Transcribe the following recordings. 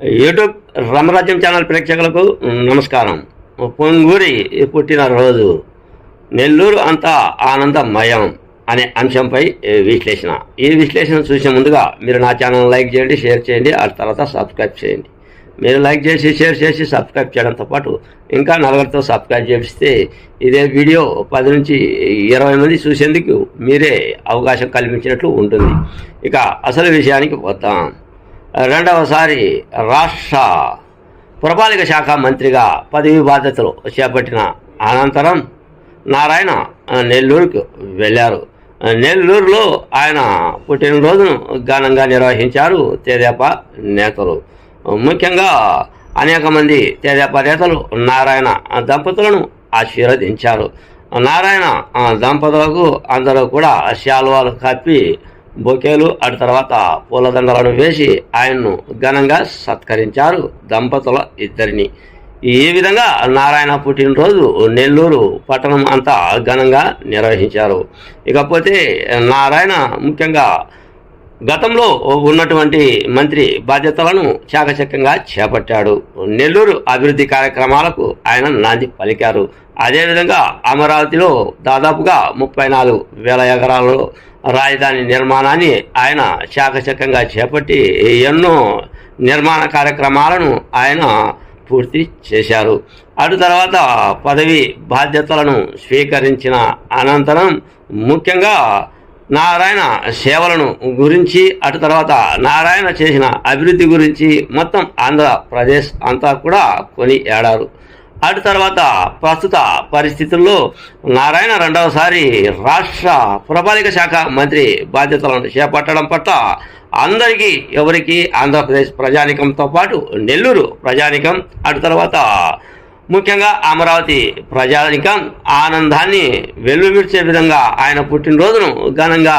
YouTube రామరాజ్యం channel ప్రేక్షకులకు నమస్కారం. పొంగూరి పుట్టినరోజు. నెల్లూరు అంతా ఆనందమయం అనే అంశంపై విశ్లేషణ. ఈ విశ్లేషణ చూసే ముందుగా మీరు నా ఛానల్ లైక్ చేయండి షేర్ చేయండి ఆ తర్వాత సబ్స్క్రైబ్ చేయండి. మీరు లైక్ చేసి షేర్ చేసి సబ్స్క్రైబ్ చేయడంతో పాటు ఇంకా నలుగురితో సబ్స్క్రైబ్ చేపిస్తే ఇదే వీడియో పది నుంచి ఇరవై మంది చూసేందుకు మీరే అవకాశం కల్పించినట్లు ఉంటుంది. ఇక అసలు విషయానికి పోతాం. రెండవసారి రాష్ట్ర పురపాలక శాఖ మంత్రిగా పదవి బాధ్యతలు చేపట్టిన అనంతరం నారాయణ నెల్లూరుకు వెళ్ళారు. నెల్లూరులో ఆయన పుట్టినరోజును ఘనంగా నిర్వహించారు తెదేప నేతలు. ముఖ్యంగా అనేక మంది తెదేప నేతలు నారాయణ దంపతులను ఆశీర్వదించారు. నారాయణ దంపతులకు అందరూ కూడా శాలువాలు కప్పి బొకేలు అటు తర్వాత పూలదండలను వేసి ఆయన్ను ఘనంగా సత్కరించారు దంపతుల ఇద్దరిని. ఈ విధంగా నారాయణ పుట్టినరోజు నెల్లూరు పట్టణం అంతా ఘనంగా నిర్వహించారు. ఇకపోతే నారాయణ ముఖ్యంగా గతంలో ఉన్నటువంటి మంత్రి బాధ్యతలను చాకచక్యంగా చేపట్టాడు. నెల్లూరు అభివృద్ధి కార్యక్రమాలకు ఆయన నాంది పలికారు. అదేవిధంగా అమరావతిలో దాదాపుగా ముప్పై నాలుగు వేల ఎకరాలలో రాజధాని నిర్మాణాన్ని ఆయన శాఖశకంగా చేపట్టి ఎన్నో నిర్మాణ కార్యక్రమాలను ఆయన పూర్తి చేశారు. అటు తర్వాత పదవి బాధ్యతలను స్వీకరించిన అనంతరం ముఖ్యంగా నారాయణ సేవలను గురించి అటు తర్వాత నారాయణ చేసిన అభివృద్ధి గురించి మొత్తం ఆంధ్రప్రదేశ్ అంతా కూడా కొని ఏడారు. అటు తర్వాత ప్రస్తుత పరిస్థితుల్లో నారాయణ రెండవసారి రాష్ట్ర పురపాలిక శాఖ మంత్రి బాధ్యతలను చేపట్టడం పట్ల అందరికీ ఎవరికి ఆంధ్రప్రదేశ్ ప్రజానికంతో పాటు నెల్లూరు ప్రజానికం అటు తర్వాత ముఖ్యంగా అమరావతి ప్రజానికం ఆనందాన్ని వెల్లువిడిచే విధంగా ఆయన పుట్టినరోజును ఘనంగా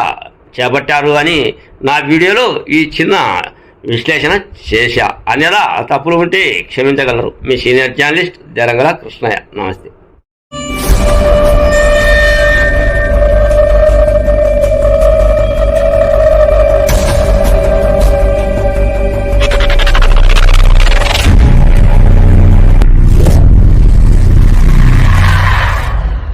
చేపట్టారు అని నా వీడియోలో ఈ చిన్న విశ్లేషణ చేశా. అనేలా తప్పులు ఉంటే క్షమించగలరు. మీ సీనియర్ జర్నలిస్ట్ జరంగల కృష్ణయ్య. నమస్తే.